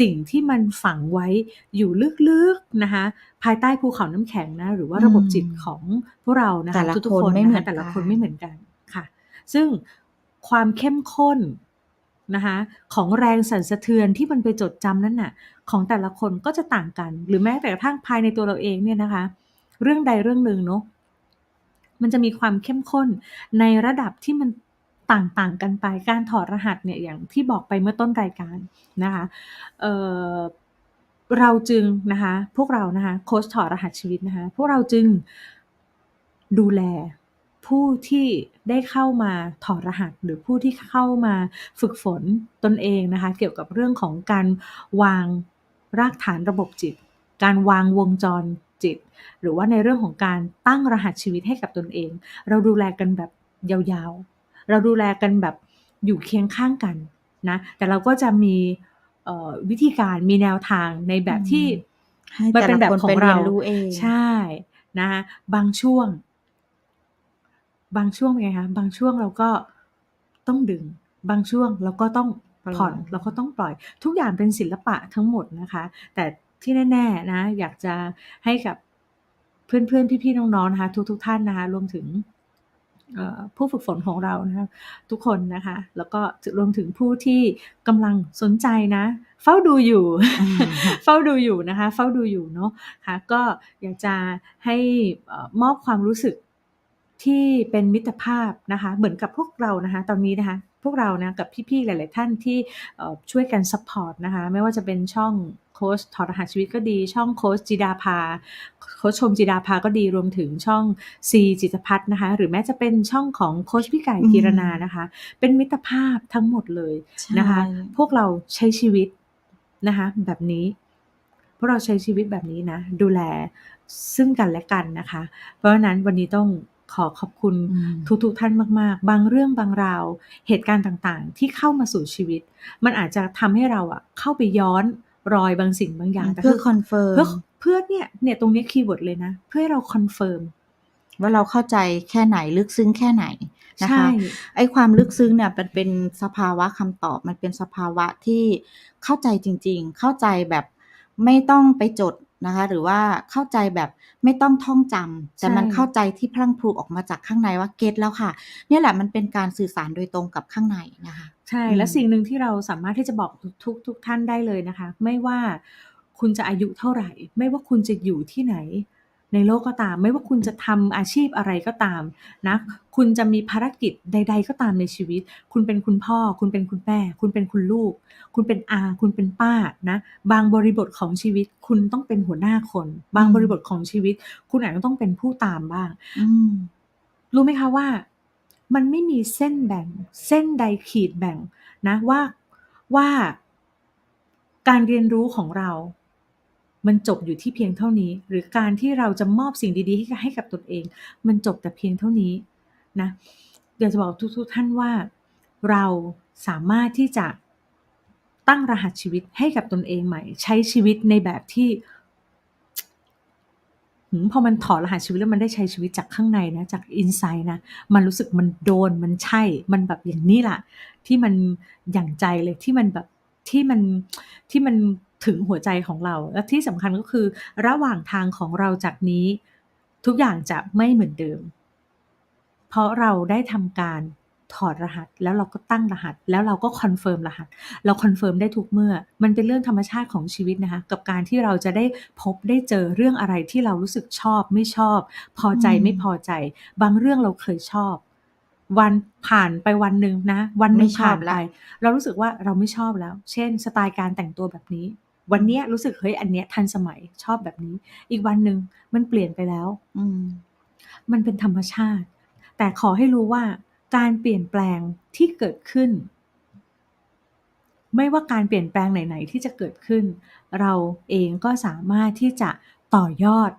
สิ่งที่มันฝังไว้อยู่ลึกๆนะคะภายใต้ภูเขาน้ำแข็งนะหรือว่าอืระบบจิตมของพวกเรานะแต่คะละทุกคๆคนไม่เหมนะคืะอนกแต่ละคันไม่เหนมือนกันค่ะ ซึ่งความเข้มข้นนะคะของแรงสั่นสะเทือนที่มันไปจดจำนั้นน่ะของแต่ละคนก็จะต่างกัน หรือแม้แต่กระทั่งภายในตัวเราเองเนี่ยนะคะ เรื่องใดเรื่องหนึ่งเนาะมันจะมีความเข้มข้นในระดับที่มัน ต่างๆกันไปการถอดรหัสเนี่ยอย่างที่บอกไปเมื่อต้นรายการนะคะเเราจึงนะคะพวกเรานะคะโค้ชถอดรหัสชีวิตนะคะพวกเราจึงดูแลผู้ที่ได้เข้ามาถอดรหัส หรือผู้ที่เข้ามาฝึกฝนตนเองนะคะเกี่ยวกับเรื่องของการวางรากฐานระบบจิต การวางวงจรจิต หรือว่าในเรื่องของการตั้งรหัสชีวิตให้กับตนเอง เราดูแลกันแบบยาวๆ เราดูแลกันแบบอยู่เคียงข้างกันนะแต่เราก็จะมีเอ่อวิธีการมีแนวทางในแบอืบที่มให้มัแนเป็นแบบต่ละคนขอไปงเรีเรายนรู้เองใช่นะคะบางช่วง บางช่วงเป็นไงคะบางช่วงเราก็ต้องดึง บางช่วงเราก็ต้องปล่ผ่ออนยเราก็ต้องปล่อย ทุกอย่างเป็นศิลปะทั้งหมดนะคะ แต่ที่แน่ๆนะ อยากจะให้กับเพื่อนๆ พี่ๆ น้องๆ นะคะ ทุกๆ ท่านนะคะ รวมถึงเอ่อ ผู้ฝึกฝนของเรานะคะทุกคนนะคะ แล้วก็จะรวมถึงผู้ที่กำลังสนใจนะ เฝ้าดูอยู่อืมเฝ้าดูอยู่นะคะ เฝ้าดูอยู่เนาะค่ะก็อยากจะให้เอ่อมอบความรู้สึก ที่เป็นมิตรภาพนะคะเหมือนกับพวกเรานะคะตอนนี้นะคะพวกเรานะกับพี่ๆหลาย ๆ ท่านที่เอ่อช่วยกันซัปพอร์ตนะคะไม่ว่าจะเป็นช่องโคชถอดรหัสชีวิตก็ดี ช่องโคชจิดาภาโคชชมจิดาภาก็ดีรวมถึงช่องซีจิตรพัฒน์นะคะ หรือแม้จะเป็นช่องของโคชพี่ไก่อืพีรมนานะคะ เป็นมิตรภาพทั้งหมดเลยใช่นะคะ พวกเราใช้ชีวิตนะคะแบบนี้พวกเราใช้ชีวิตแบบนี้นะ ดูแลซึ่งกันและกันนะคะ เพราะฉะนั้นวันนี้ต้อง ขอขอบคุณอืมทุกๆท่านมาก ๆ บางเรื่องบางราว เหตุการณ์ต่างๆ ที่เข้ามาสู่ชีวิต มันอาจจะทำให้เราอะเข้าไปย้อนรอยบางสิ่งบางออืย่างมแต่เพื่อคือคอนเฟิร์เพื่อมเพื่อเนี่ยเนี่ยตรงเนี้ยคีย์เวิร์ดเลยนะ เพื่อให้เราคอนเฟิร์มว่าเราเข้าใจแค่ไหนลึกซึ้งแค่ไหนนะใช่คะไอ้ความลึกซึ้งเนี่ยมันเป็นสภาวะคำตอบมันเป็นสภาวะที่เข้าใจจริง ๆ เข้าใจแบบไม่ต้องไปจด นะคะ หรือว่าเข้าใจแบบไม่ต้องท่องจำใชแต่มันเข้า่ใจที่พรั่งพรูออกมาจากข้างในว่าเก็ตแล้วค่ะเนี่ยแหละมันเป็นการสื่อสารโดยตรงกับข้างในนะคะ ใช่อืและมสิ่งหนึ่งที่เราสามารถที่จะบอกทุกทุกๆท่านได้เลยนะคะ ไม่ว่าคุณจะอายุเท่าไรไม่ว่าคุณจะอยู่ที่ไหน ในโลกก็ตาม ไม่ว่าคุณจะทำอาชีพอะไรก็ตามนะคุณจะมีภารกิจใด ๆ ก็ตามในชีวิต คุณเป็นคุณพ่อ คุณเป็นคุณแม่ คุณเป็นคุณลูก คุณเป็นอา คุณเป็นป้านะบางบริบทของชีวิต คุณต้องเป็นหัวหน้าคน บางบริบทของชีวิต คุณอาจจะต้องเป็นผู้ตามบ้างรู้ไหมคะว่า มันไม่มีเส้นแบ่ง เส้นใดขีดแบ่งนะว่าว่าการเรียนรู้ของเรา มันจบอยู่ที่เพียงเท่านี้ หรือการที่เราจะมอบสิ่งดีๆให้กับให้กับตนเอง มันจบแต่เพียงเท่านี้นะอยากจะบอกทุกๆท่านว่าเราสามารถที่จะตั้งรหัสชีวิตให้กับตนเองใหม่ ใช้ชีวิตในแบบที่พอมันถอดรหัสชีวิตแล้วมันได้ใช้ชีวิตจากข้างในนะจาก inside นะมันรู้สึกมันโดนมันใช่ มันแบบอย่างนี้ล่ะ ที่มันอย่างใจเลยที่มันแบบที่มันที่มัน ถึงหัวใจของเรา และที่สำคัญก็คือระหว่างทางของเราจากนี้ ทุกอย่างจะไม่เหมือนเดิม เพราะเราได้ทำการถอดรหัสแล้วเราก็ตั้งรหัส แล้วเราก็คอนเฟิร์มรหัส เราคอนเฟิร์มได้ทุกเมื่อ มันเป็นเรื่องธรรมชาติของชีวิตนะคะกับการที่เราจะได้พบได้เจอเรื่องอะไรที่เรารู้สึกชอบไม่ชอบ พออืใจไม่พมอใจ บางเรื่องเราเคยชอบ วันผ่านไปวันหนึ่งนะ วันหไมนึ่่งชผ่าอนบไปแล้วเรารู้สึกว่าเราไม่ชอบแล้ว เช่น สไตล์การแต่งตัวแบบนี้ วัอืนเนมี้ยรู้สึกเฮ้ยอันเนี้ยทันสมัยชอบแบบนี้ อีกวันหนึ่งมันเปลี่ยนไปแล้ว อืม มันเป็นธรรมชาติ แต่ขอให้รู้ว่าการเปลี่ยนแปลงที่เกิดขึ้น ไม่ว่าการเปลี่ยนแปลงไหน ๆ ที่จะเกิดขึ้น เราเองก็สามารถที่จะต่อยอด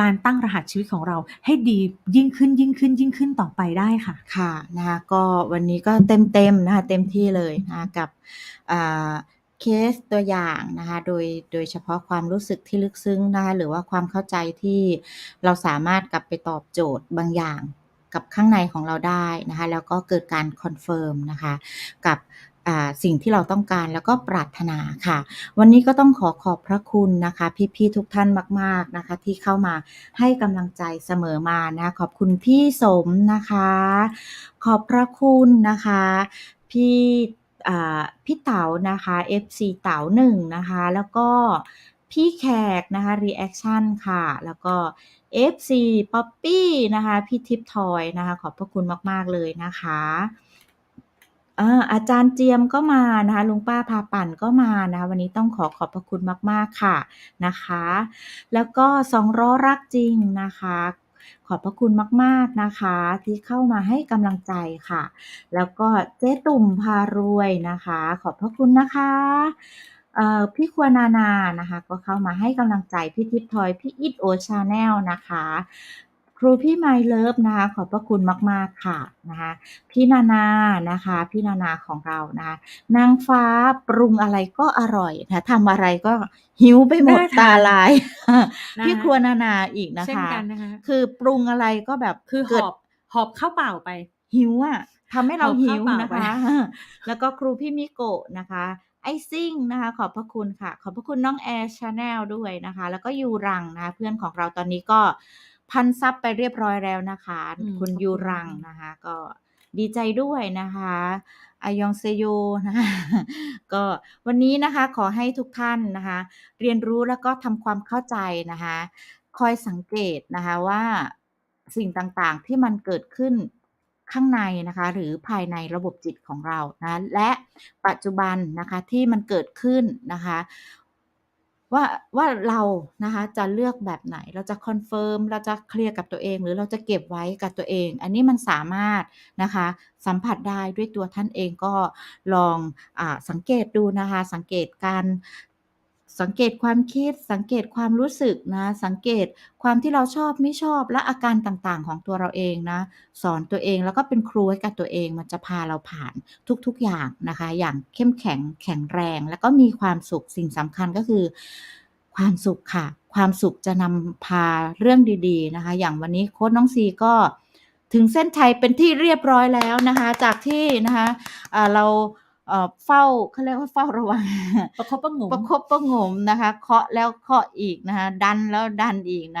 การตั้งรหัสชีวิตของเราให้ดียิ่งขึ้นยิ่งขึ้นยิ่งขึ้นต่อไปได้ค่ะ ค่ะนะคะก็วันนี้ก็เต็มๆนะคะเต็มที่เลยนะคะกับอ่า เคสตัวอย่างนะคะ โดยโดยเฉพาะความรู้สึกที่ลึกซึ้งนะคะ หรือว่าความเข้าใจที่เราสามารถกลับไปตอบโจทย์บางอย่างกับข้างในของเราได้นะคะ แล้วก็เกิดการคอนเฟิร์มนะคะ กับสิ่งที่เราต้องการแล้วก็ปรารถนาค่ะ วันนี้ก็ต้องขอขอบพระคุณนะคะ พี่ ๆ ทุกท่านมาก ๆนะคะ ที่เข้ามาให้กำลังใจเสมอมานะขอบคุณพี่สมนะคะ ขอบพระคุณนะคะ พี่ พี่เต๋านะคะ FC เต๋าหนึ่งนะคะ แล้วก็พี่แขกนะคะ reaction ค่ะ แล้วก็ FC ป๊อปปี้นะคะ พี่ทิพย์ทอยนะคะ ขอบพระคุณมาก ๆ เลยนะคะอาจารย์เจียมก็มานะคะลุงป้าพาปั่นก็มานะคะ วันนี้ต้องขอขอบพระคุณมาก ๆ ค่ะนะคะ แล้วก็สองล้อรักจริงนะคะ ขอบพระคุณมาก ๆ นะคะ ที่เข้ามาให้กำลังใจค่ะ แล้วก็เจ๊ตุ่มพารวยนะคะ ขอบพระคุณนะคะพี่ครัวนานานะคะ ก็เข้ามาให้กำลังใจพี่ทิพย์ทอย พี่อิทโอชาแนลนะคะ ครูพี่ไมเลิฟนะคะ ขอบพระคุณมาก ๆ ค่ะนะคะพี่นานานะคะพี่นานาของเรานะคะนางฟ้าปรุงอะไรก็อร่อยนะคะทำอะไรก็หิวไปหมดน่าตาทานลาย นะ พี่คะครัวนานาอีกนะเช่นคะ กันนะคะ คือปรุงอะไรก็แบบคือหเกิด อบหอบข้าวเปล่าไป หิวอะทำให้หเราอบหิข้าววเปล่านะไปคะแล้วก็ครูพี่มิโกะนะคะ ไอซิ่งนะคะ ขอบพระคุณค่ะ ขอบพระคุณน้องแอร์ชาแนลด้วยนะคะ แล้วก็ยูรังนะคะเพื่อนของเราตอนนี้ก็ พันซับไปเรียบร้อยแล้วนะคะอืมคุณขอบยูคุณรัมางกนะคะ ก็ดีใจด้วยนะคะอายองเซโยนะคะก็วันนี้นะคะขอให้ทุกท่านนะคะ เรียนรู้แล้วก็ทำความเข้าใจนะคะ คอยสังเกตนะคะว่าสิ่งต่างๆที่มันเกิดขึ้นข้างในนะคะ หรือภายในระบบจิตของเรานะและปัจจุบันนะคะที่มันเกิดขึ้นนะคะ ว่าว่าเรานะคะจะเลือกแบบไหนเราจะคอนเฟิร์มเราจะเคลียร์กับตัวเอง หรือเราจะเก็บไว้กับตัวเอง อันนี้มันสามารถนะคะ สัมผัสได้ด้วยตัวท่านเองก็ลองอสังเกตดูนะคะ สังเกตการ สังเกตความคิด สังเกตความรู้สึกนะ สังเกตความที่เราชอบไม่ชอบและอาการต่างๆ ของตัวเราเองนะ สอนตัวเองแล้วก็เป็นครูให้กับตัวเองมันจะพาเราผ่านทุกๆอย่างนะคะ อย่างเข้มแข็งแข็งแรง แล้วก็มีความสุขสิ่งสำคัญก็คือ ความสุขค่ะ ความสุขจะนำพาเรื่องดีๆนะคะ อย่างวันนี้โค้ชน้องซีก็ถึงเส้นชัยเป็นที่เรียบร้อยแล้วนะคะ จากที่นะคะเรา เฝ้าเขาเรียกว่าเฝ้าระวัง ประคบประหงม ประคบประหงมนะคะ เคาะแล้วเคาะอีกนะคะ ดันแล้วดันอีกนะ